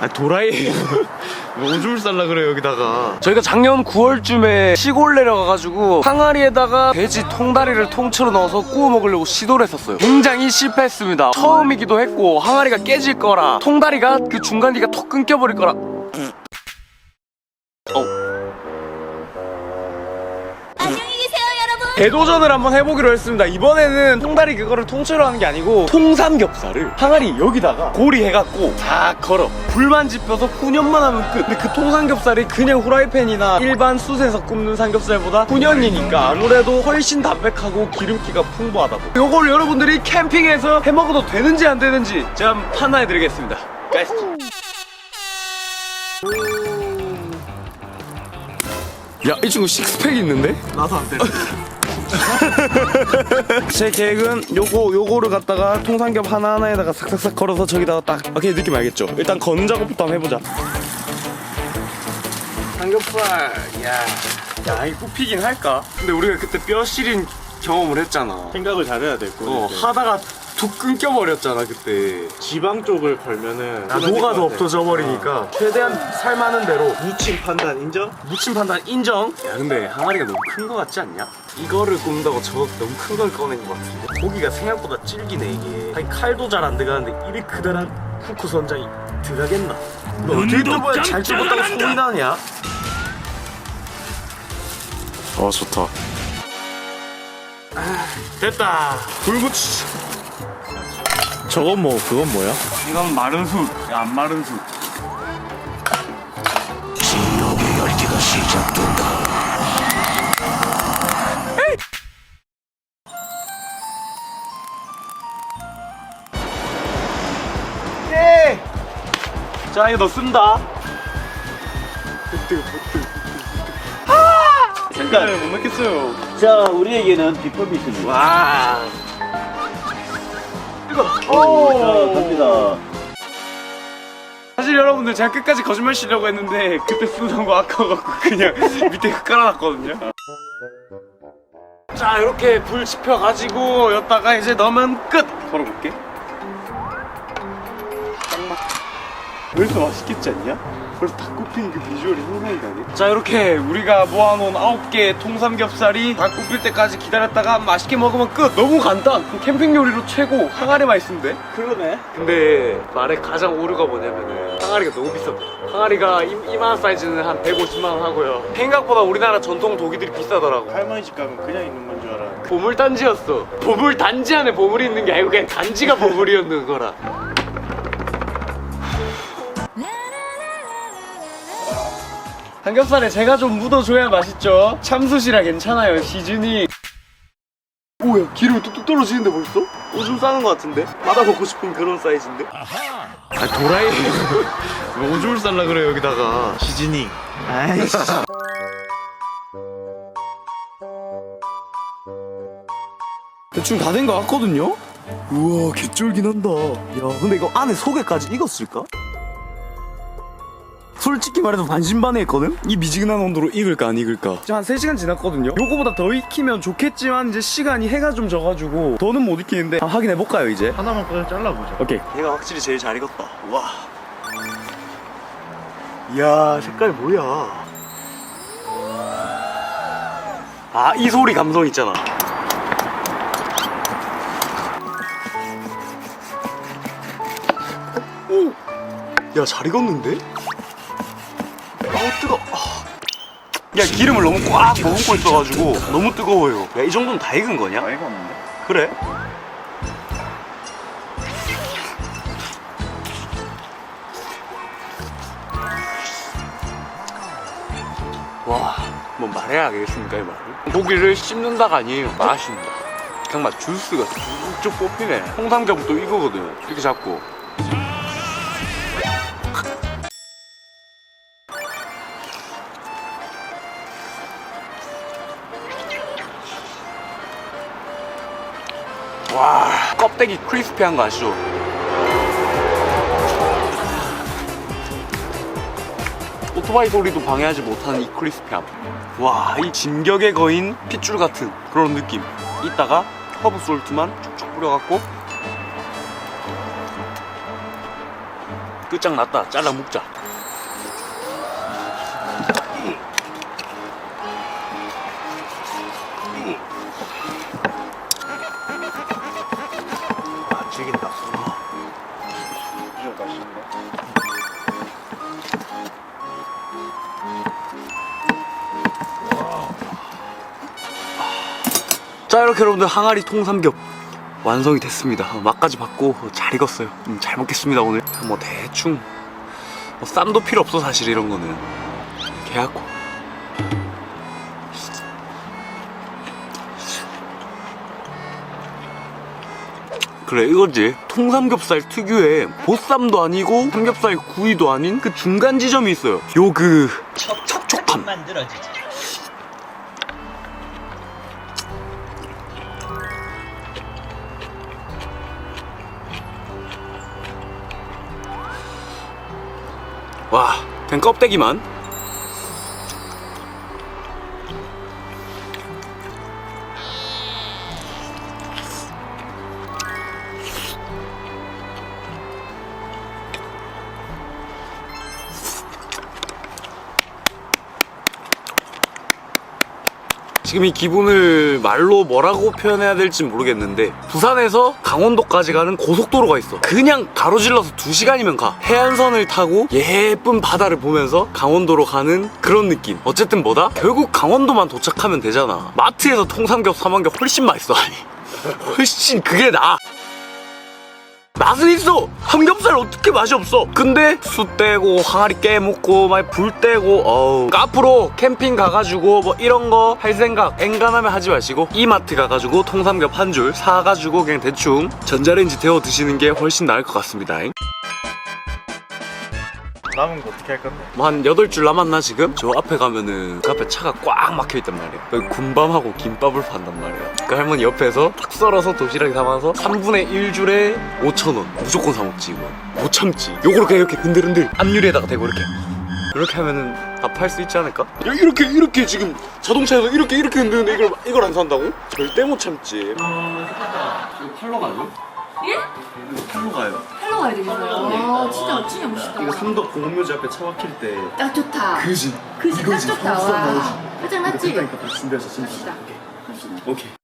아 도라이 뭐 오줌을 쌀라 그래 여기다가 저희가 작년 9월쯤에 시골 내려가가지고 항아리에다가 돼지 통다리를 통째로 넣어서 구워 먹으려고 시도를 했었어요. 굉장히 실패했습니다. 처음이기도 했고 항아리가 깨질 거라 통다리가 그 중간디가 턱 끊겨버릴 거라. 대도전을 한번 해보기로 했습니다. 이번에는 통다리 그거를 통째로 하는 게 아니고 통삼겹살을 항아리 여기다가 고리 해갖고 다 걸어 불만 지펴서 훈연만 하면 끝. 근데 그 통삼겹살이 그냥 후라이팬이나 일반 숯에서 굽는 삼겹살보다 훈연이니까 아무래도 훨씬 담백하고 기름기가 풍부하다 고. 요걸 여러분들이 캠핑에서 해먹어도 되는지 안 되는지 제가 한번 판단해드리겠습니다. 가시죠. 야 이 친구 식스팩 있는데? 나도 안 돼. 제 계획은 요거 요거를 갖다가 통삼겹 하나 하나에다가 싹싹싹 걸어서 저기다가 딱 오케이 느낌 알겠죠? 일단 걷는 작업부터 한번 해보자 삼겹살, 야, 야, 이 굽히긴 할까? 근데 우리가 그때 뼈 시린 경험을 했잖아. 생각을 잘해야 될. 어, 하다가 툭 끊겨버렸잖아, 그때. 지방 쪽을 걸면은 아, 녹아도 없어져 버리니까 최대한 살 많은 대로 무침 판단 인정? 무침 판단 인정. 야, 근데 항아리가 너무 큰 거 같지 않냐? 이거를 굽는다고 저거 너무 큰 걸 꺼낸 거 같은데. 고기가 생각보다 질기네, 이게. 아니, 칼도 잘 안 들어가는데 이리 크다란 후크 선장이 들어가겠나? 너 어떻게 뜯어야 잘 뜯었다고 소리 나냐? 어 좋다 됐다. 불 붙이자. 저건 뭐 그건 뭐야? 이건 마른 숯, 안 마른 숯. 예! 자, 이거 넣습니다. 색깔 못 넣겠어요. 자, 우리에게는 비법이 있습니다. 와. 이거. 자, 오. 갑니다. 사실 여러분들 제가 끝까지 거짓말 치려고 했는데 그때 쓰던 거 아까워갖고 그냥 밑에 흙 깔아놨거든요 자 이렇게 불 지펴가지고 여기다가 이제 넣으면 끝! 걸어볼게 벌써 맛있겠지 않냐? 벌써 닭굽히는 그 비주얼이 상상이 가네 자 이렇게 우리가 모아놓은 9개의 통삼겹살이 닭 굽힐 때까지 기다렸다가 맛있게 먹으면 끝! 너무 간단! 캠핑 요리로 최고! 항아리만 있으면 돼 그러네. 근데 말의 가장 오류가 뭐냐면은 항아리가 너무 비싸다 항아리가 이, 이만한 사이즈는 한 150만 원 하고요 생각보다 우리나라 전통 도기들이 비싸더라고 할머니 집 가면 그냥 있는 건 줄 알아. 보물 단지였어 보물 단지 안에 보물이 있는 게 아니고 그냥 단지가 보물이었는 거라 삼겹살에 제가 좀 묻어줘야 맛있죠 참숯이라 괜찮아요 시즌이 오야 기름이 뚝뚝 떨어지는데 벌써? 오줌 싸는 것 같은데? 받아 먹고 싶은 그런 사이즈인데? 아 도라이 뭐 오줌을 쌀라 그래 여기다가 시즈닝. 아이씨. 대충 다 된 거 같거든요? 우와 개쫄긴 한다 야 근데 이거 안에 속에까지 익었을까? 솔직히 말해서 반신반의했거든? 이 미지근한 온도로 익을까 안 익을까 지금 한 3시간 지났거든요 요거보다 더 익히면 좋겠지만 이제 시간이 해가 좀 져가지고 더는 못 익히는데 한번 확인해볼까요 이제? 하나만 꺼내 잘라보자. 오케이 얘가 확실히 제일 잘 익었다. 와. 이야, 색깔 뭐야. 아, 이 소리 감성 있잖아. 오! 야, 잘 익었는데? 야, 기름을 너무 꽉 머금고 있어가지고 너무 뜨거워요. 야, 이 정도면 다 익은 거냐? 다 익었는데. 그래? 와, 뭐 말해야 하겠습니까, 이 말을? 고기를 씹는다가 아니에요. 마신다. 그냥 막 주스가 쭉쭉 뽑히네. 홍삼겹도 이거거든. 이렇게 잡고. 와, 껍데기 크리스피한 거 아시죠? 오토바이 소리도 방해하지 못하는 이 크리스피함. 와, 이 진격의 거인 핏줄 같은 그런 느낌. 이따가 허브 솔트만 쭉쭉 뿌려갖고 끝장났다 잘라 먹자 자 이렇게 여러분들 항아리 통삼겹 완성이 됐습니다. 맛까지 받고 잘 익었어요. 음, 잘 먹겠습니다 오늘. 뭐 대충 뭐 쌈도 필요 없어 사실 이런 거는. 개하고. 그래 이거지. 통삼겹살 특유의 보쌈도 아니고 삼겹살 구이도 아닌 그 중간 지점이 있어요. 요 그 촉촉함 만들어지지. 와, 그냥 껍데기만. 지금 이 기분을 말로 뭐라고 표현해야 될지 모르겠는데 부산에서 강원도까지 가는 고속도로가 있어. 그냥 가로질러서 2시간이면 가. 해안선을 타고 예쁜 바다를 보면서 강원도로 가는 그런 느낌. 어쨌든 뭐다? 결국 강원도만 도착하면 되잖아. 마트에서 통삼겹 게 훨씬 맛있어. 아니 훨씬 그게 나아 맛은 있어 삼겹살 어떻게 맛이 없어? 근데 수 떼고 항아리 깨먹고 막 불 떼고 어우. 그러니까 앞으로 캠핑 가가지고 뭐 이런 거 할 생각 엔간하면 하지 마시고 이마트 가가지고 통삼겹 한 줄 사가지고 그냥 대충 전자레인지 데워 드시는 게 훨씬 나을 것 같습니다 남은 거 어떻게 할 건데? 뭐한 8줄 남았나 지금? 저 앞에 가면은 그 앞에 차가 꽉 막혀있단 말이야 여기 군밤하고 김밥을 판단 말이야 그 할머니 옆에서 탁 썰어서 도시락에 담아서 3분의 1줄에 5천원 무조건 사 먹지 이거 못 참지 요거를 그냥 이렇게 흔들흔들 앞유리에다가 대고 이렇게 이렇게 하면은 다 팔 수 있지 않을까? 야, 이렇게 이렇게 지금 자동차에서 이렇게 이렇게 흔드는데 이걸 이걸 안 산다고? 절대 못 참지 이거 팔러 가요? 예? 팔로 가요. 팔로 가야 되겠어요. 와, 진짜 진짜 멋있다. 이거 삼덕 공원묘지 앞에 차 막힐 때 딱 좋다. 그지? 그지 딱. 좋다. 와. 화장 났지? 그러니까 다 준비해서 진짜. 갑시다. 갑시다. 오케이.